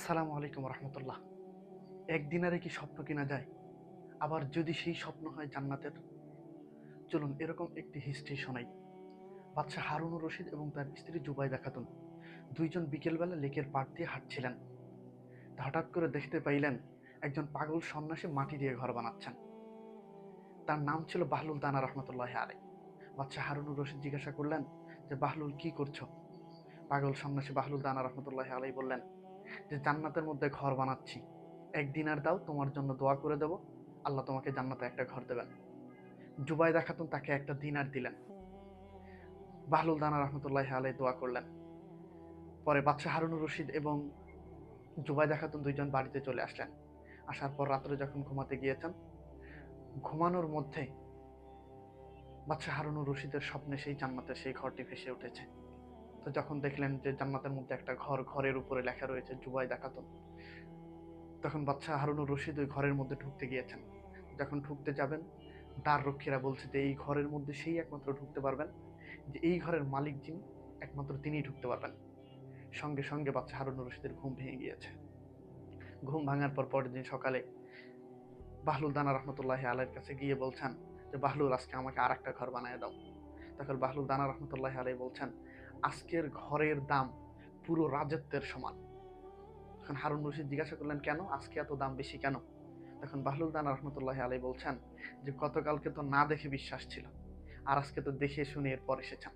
আসসালামু আলাইকুম রহমতুল্লাহ। একদিনারে কি স্বপ্ন কিনা যায়? আবার যদি সেই স্বপ্ন হয় জান্নাতের? চলুন এরকম একটি হিস্ট্রি শোনাই। বাদশাহ হারুনুর রশিদ এবং তার স্ত্রী জুবাইদা খাতুন দুইজন বিকেলবেলা লেকের পাড় দিয়ে হাঁটছিলেন। হঠাৎ করে দেখতে পাইলেন একজন পাগল সন্ন্যাসী মাটি দিয়ে ঘর বানাচ্ছেন। তার নাম ছিল বাহলুল দানা রহমতুল্লাহ আলাই বাচ্চা হারুনুর রশিদ জিজ্ঞাসা করলেন যে, বাহলুল, কি করছ? পাগল সন্ন্যাসী বাহলুল দানা রহমতুল্লাহ আলাই বললেন যে জান্নাতের মধ্যে ঘর বানাচ্ছি। একদিন আর দাও, তোমার জন্য দোয়া করে দেব। আল্লাহ তোমাকে জান্নাতে একটা ঘর দেবেন। জুবাইদা খাতুন তাকে একটা দিনার দিলেন। বাহলুল দানা রহমতুল্লাহ আলাই দোয়া করলেন। পরে বাদশাহ হারুনুর রশিদ এবং জুবাইদা খাতুন দুইজন বাড়িতে চলে আসলেন। আসার পর রাত্রে যখন ঘুমাতে গিয়েছেন, ঘুমানোর মধ্যে বাদশাহ হারুনুর রশিদের স্বপ্নে সেই জান্নাতের সেই ঘরটি ভেসে উঠেছে। তো যখন দেখলেন যে জান্নাতের মধ্যে একটা ঘর ঘরের উপরে লেখা রয়েছে জুবাই দেখাতন, তখন বাচ্চা হারুনুর রশিদ ওই ঘরের মধ্যে ঢুকতে গিয়েছেন। যখন ঢুকতে যাবেন দ্বার রক্ষীরা বলছে যে এই ঘরের মধ্যে সেই একমাত্র ঢুকতে পারবেন, যে এই ঘরের মালিক যিনি, একমাত্র তিনিই ঢুকতে পারবেন। সঙ্গে সঙ্গে বাচ্চা হারুনুর রশিদের ঘুম ভেঙে গিয়েছে। ঘুম ভাঙার পর পরের দিন সকালে বাহলুল দানা রহমতুল্লাহ আলাইয়ের কাছে গিয়ে বলছেন যে বাহলুল আজকে আমাকে আর একটা ঘর বানিয়ে দাও। তখন বাহলুল দানা রহমতুল্লাহ আলাই বলছেন আজকের ঘরের দাম পুরো রাজত্বের সমান। তখন হারুন রশিদ জিজ্ঞাসা করলেন, কেন? আজকে এত দাম বেশি কেন? তখন বাহলুল দান রহমতুল্লাহ আলাই বলছেন যে, গতকালকে তো না দেখে বিশ্বাস ছিল, আর আজকে তো দেখে শুনে এরপর এসেছেন।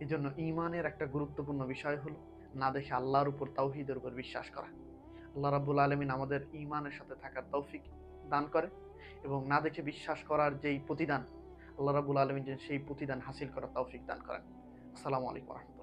এই জন্য ইমানের একটা গুরুত্বপূর্ণ বিষয় হলো না দেখে আল্লাহর উপর তাওহিদের উপর বিশ্বাস করা। আল্লাহ রাবুল আলমিন আমাদের ইমানের সাথে থাকার তৌফিক দান করে এবং না দেখে বিশ্বাস করার যেই প্রতিদান, আল্লাহ রাবুল আলমিন সেই প্রতিদান হাসিল করার তৌফিক দান করেন। আসসালামু আলাইকুম।